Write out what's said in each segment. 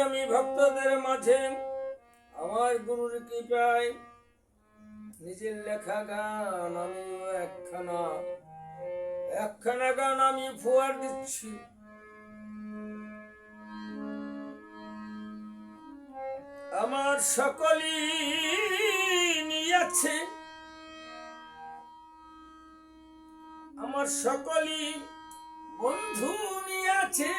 আমি ভক্তদের মাঝে আমার গুরুর কৃপায় নিজের লেখা গান আমি একখানা একখানা গান আমি ফুয়ার দিচ্ছি। আমার সকলই নিয়েছে আমার সকলই বন্ধু নিয়েছে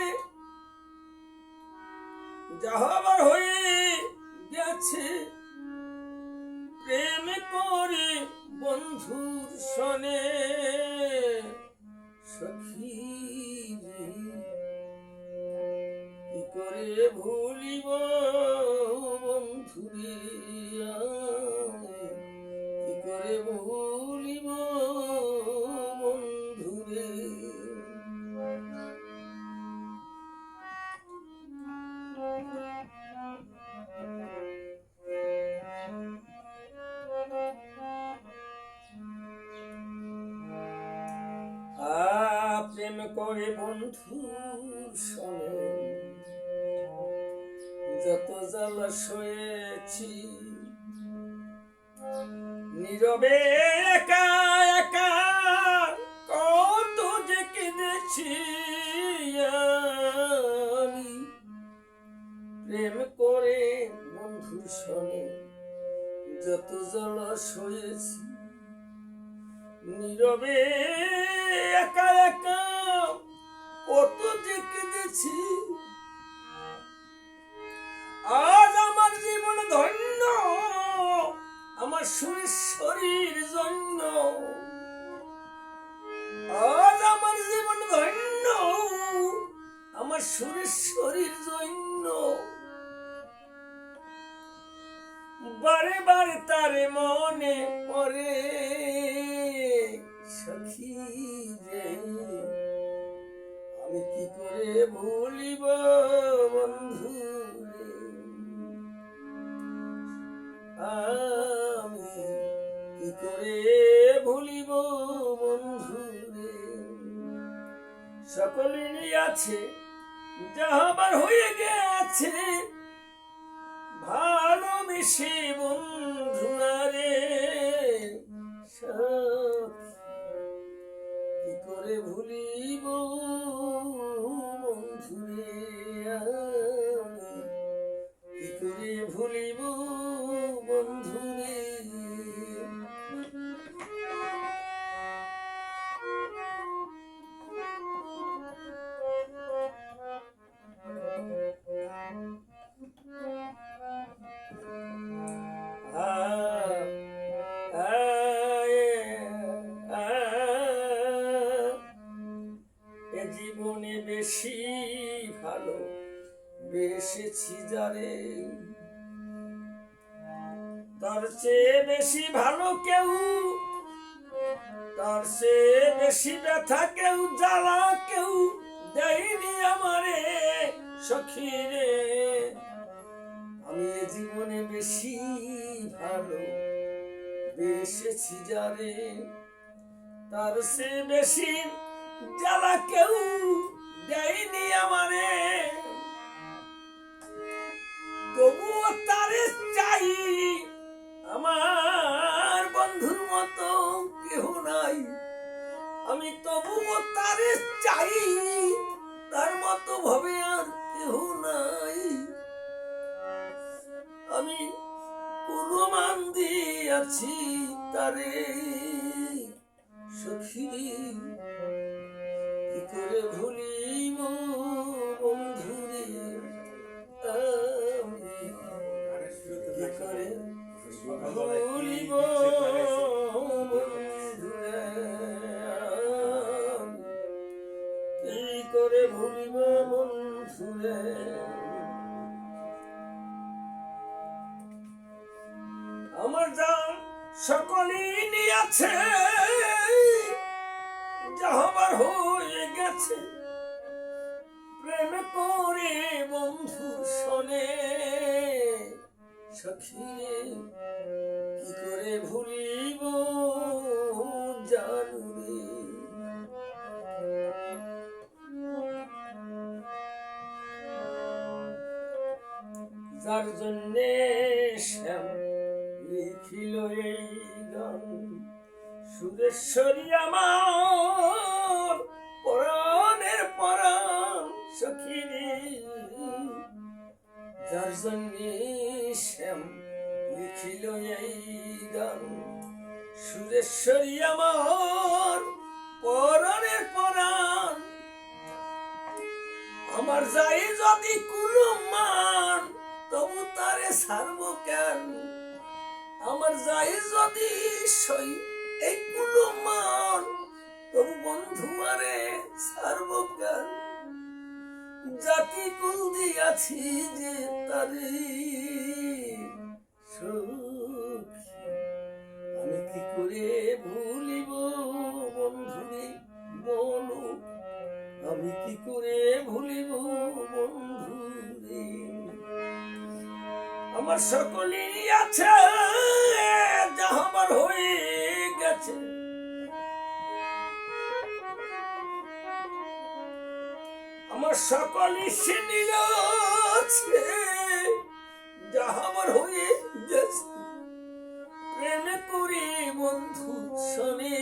যাহাবার হয়ে গেছে প্রেম করে বন্ধুর সনে সখী কি করে ভুলিব বন্ধুরে? করে বন্ধুর সনে যত জ্বালা নীরবে একা একা কত যে আমি। প্রেম করে বন্ধুর সনে যত জ্বালা নীরবে একা কেঁদেছি আজ আমার জীবন ধন্য, আমার শরীর জন্য। আজ আমার জীবন ধন্য, আমার শরীর জন্য। বারে বারে তারে মনে আমি কি করে ভুলিব বন্ধু সকলেরই আছে যাহাবার হয়ে গেছে ভালোবেসে এ জীবনে বেশি ভালো, বেসেছি যারে। তার চেয়ে বেশি ভালো কেউ, তার চেয়ে বেশি ব্যথা কেউ, জ্বালা কেউ দেয়নি আমারে সখী রে আমি জীবনে বেশি ভালো, বেসেছি যারে। তার সে বেশি জ্বালা কেউ দেয়নি আমারে, তবুও তারে চাই আমার বন্ধুর মতো কেহ নাই। আমি তবুও তারে চাই, তার মতো ভাবে আর কেহ নাই। আমি কোন মান দিয়াছি তারে, সখী। করে ভুলিব বন্ধুরে কি করে ভুলিব কি করে ভুলিব বন্ধুরে। আমার জান সকলেই নিয়েছে যাহবার হয়ে গেছে। প্রেম করে বন্ধু শোনে। সখী, কি করে ভুলিব জানু রে যার জন্যে শ্যাম লিখিল এই গান, সুরেশ্বরী আমার। পরাণ সখী যার জন্যে শ্যাম লিখিল এই গান। সুরেশ্বরী আমার পরাণ, আমার যাই যদি কোনো মান, তবু তারে সারব কেন? আমার যাই যদি সই এই কোনো মান, তবু বন্ধু আরে সারব কেন? জাতি কুল দিয়াছি যে তারে আমি কি করে ভুলিব বন্ধুরে বলো। আমি কি করে ভুলিব বন্ধুরে আমার সকলেই আছে যা আমার হয়ে গেছে। আমার সকলই সিনি আছে। যা আমার হয়ে গেছে, প্রেম করি বন্ধু শোনে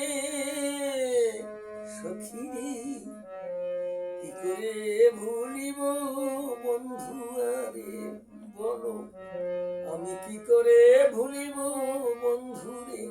সখী কি করে ভুলিব বন্ধু আরে বলো? আমি কি করে ভুলিব বন্ধু রে?